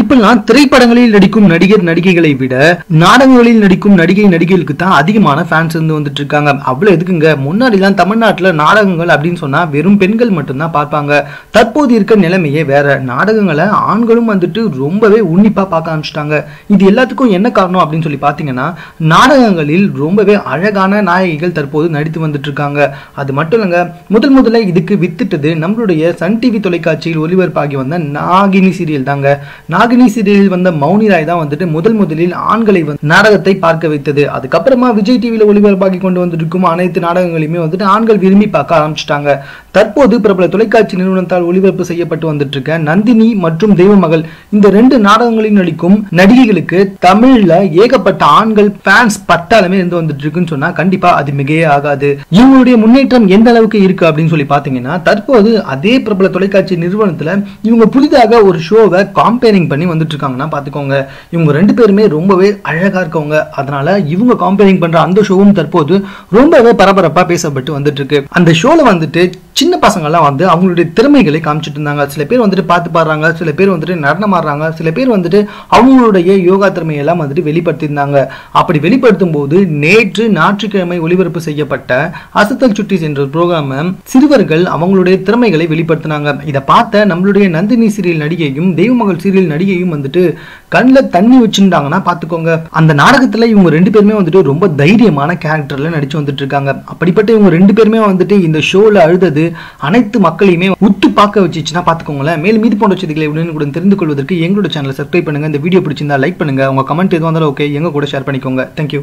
இப்பெல்லாம் திரைப்படங்களில் நடிக்கும் நடிகர் நடிகைகளை விட நாடகங்களில் நடிக்கும் நடிகை நடிகைகளுக்கு தான் அதிகமான ஃபேன்ஸ் இருந்து வந்துட்டு இருக்காங்க அவ்வளவு எதுக்குங்க? முன்னாடிலாம் தமிழ்நாட்டில் நாடகங்கள் அப்படின்னு சொன்னா வெறும் பெண்கள் மட்டும்தான் பார்ப்பாங்க. தற்போது இருக்க நிலைமையே வேற. நாடகங்களை ஆண்களும் வந்துட்டு ரொம்பவே உன்னிப்பா பார்க்க ஆரம்பிச்சிட்டாங்க. இது எல்லாத்துக்கும் என்ன காரணம் அப்படின்னு சொல்லி பார்த்தீங்கன்னா நாடகங்களில் ரொம்பவே அழகான நாயகிகள் தற்போது நடித்து வந்துட்டு இருக்காங்க அது மட்டும் இல்லைங்க முதல் முதல்ல இதுக்கு வித்துட்டது நம்மளுடைய சன் டிவி தொலைக்காட்சியில் ஒளிபரப்பாகி வந்த நாகினி சீரியல் தாங்க. ராகினி சீரியலில் வந்த மௌனி ராய் தான் வந்துட்டு முதல் முதலில் ஆண்களை வந்து நாடகத்தை பார்க்க வைத்தது. அதுக்கப்புறமா விஜய் டிவியில் ஒளிபரப்பாகி கொண்டு வந்திருக்கும் அனைத்து நாடகங்களையுமே வந்துட்டு ஆண்கள் விரும்பி பார்க்க ஆரம்பிச்சிட்டாங்க. தற்போது பிரபல தொலைக்காட்சி நிறுவனத்தால் ஒளிபரப்பு செய்யப்பட்டு வந்துட்டு இருக்க நந்தினி மற்றும் தெய்வமகள் இந்த ரெண்டு நாடகங்களில் நடிக்கும் நடிகைகளுக்கு தமிழ்ல ஏகப்பட்ட ஆண்கள் ஃபேன்ஸ் பட்டாளமே இருந்து வந்துட்டு இருக்குன்னு சொன்னா கண்டிப்பா அது மிகையே ஆகாது. இவங்களுடைய முன்னேற்றம் எந்த அளவுக்கு இருக்கு அப்படின்னு சொல்லி பாத்தீங்கன்னா தற்போது அதே பிரபல தொலைக்காட்சி நிறுவனத்துல இவங்க புதிதாக ஒரு ஷோவை காம்பேரிங் பண்ணி வந்துட்டு இருக்காங்கன்னா பாத்துக்கோங்க. இவங்க ரெண்டு பேருமே ரொம்பவே அழகா இருக்கவங்க. அதனால இவங்க காம்பேரிங் பண்ற அந்த ஷோவும் தற்போது ரொம்பவே பரபரப்பா பேசப்பட்டு வந்துட்டு இருக்கு அந்த ஷோல வந்துட்டு சின்ன பசங்கள்லாம் வந்து அவங்களுடைய திறமைகளை காமிச்சிட்டு இருந்தாங்க. சில பேர் வந்துட்டு பார்த்து பாடுறாங்க சில பேர் வந்துட்டு நடனம் ஆடுறாங்க சில பேர் வந்துட்டு அவங்களுடைய யோகா திறமையெல்லாம் வந்துட்டு வெளிப்படுத்தியிருந்தாங்க. அப்படி வெளிப்படுத்தும் போது நேற்று ஞாயிற்றுக்கிழமை ஒளிபரப்பு செய்யப்பட்ட அசத்தல் சுட்டிஸ் என்ற ப்ரோக்ராம சிறுவர்கள் அவங்களுடைய திறமைகளை வெளிப்படுத்தினாங்க. இதை பார்த்த நம்மளுடைய நந்தினி சீரியல் நடிகையும் தெய்வமகள் சீரியல் நடிகையும் வந்துட்டு கண்ணில் தண்ணி வச்சுருந்தாங்கன்னா பார்த்துக்கோங்க அந்த நாடகத்தில் இவங்க ரெண்டு பேருமே வந்துட்டு ரொம்ப தைரியமான கேரக்டரில் நடிச்சு வந்துட்டு இருக்காங்க. அப்படிப்பட்ட இவங்க ரெண்டு பேருமே வந்துட்டு இந்த ஷோவில் அழுதது அனைத்து மக்களையுமே உத்து பார்க்க வச்சுச்சுன்னா பார்த்துக்கோங்களேன் மேலும் மீது போன்ற செய்திகளை உடனுக்குடன் தெரிந்து கொள்வதற்கு எங்களோட சேனலை சப்ஸ்கிரைப் பண்ணுங்க. இந்த வீடியோ பிடிச்சிருந்தா லைக் பண்ணுங்க. உங்கள் கமெண்ட் எதுவும் இருந்தாலும் ஓகே எங்க கூட ஷேர் பண்ணிக்கோங்க. தேங்க்யூ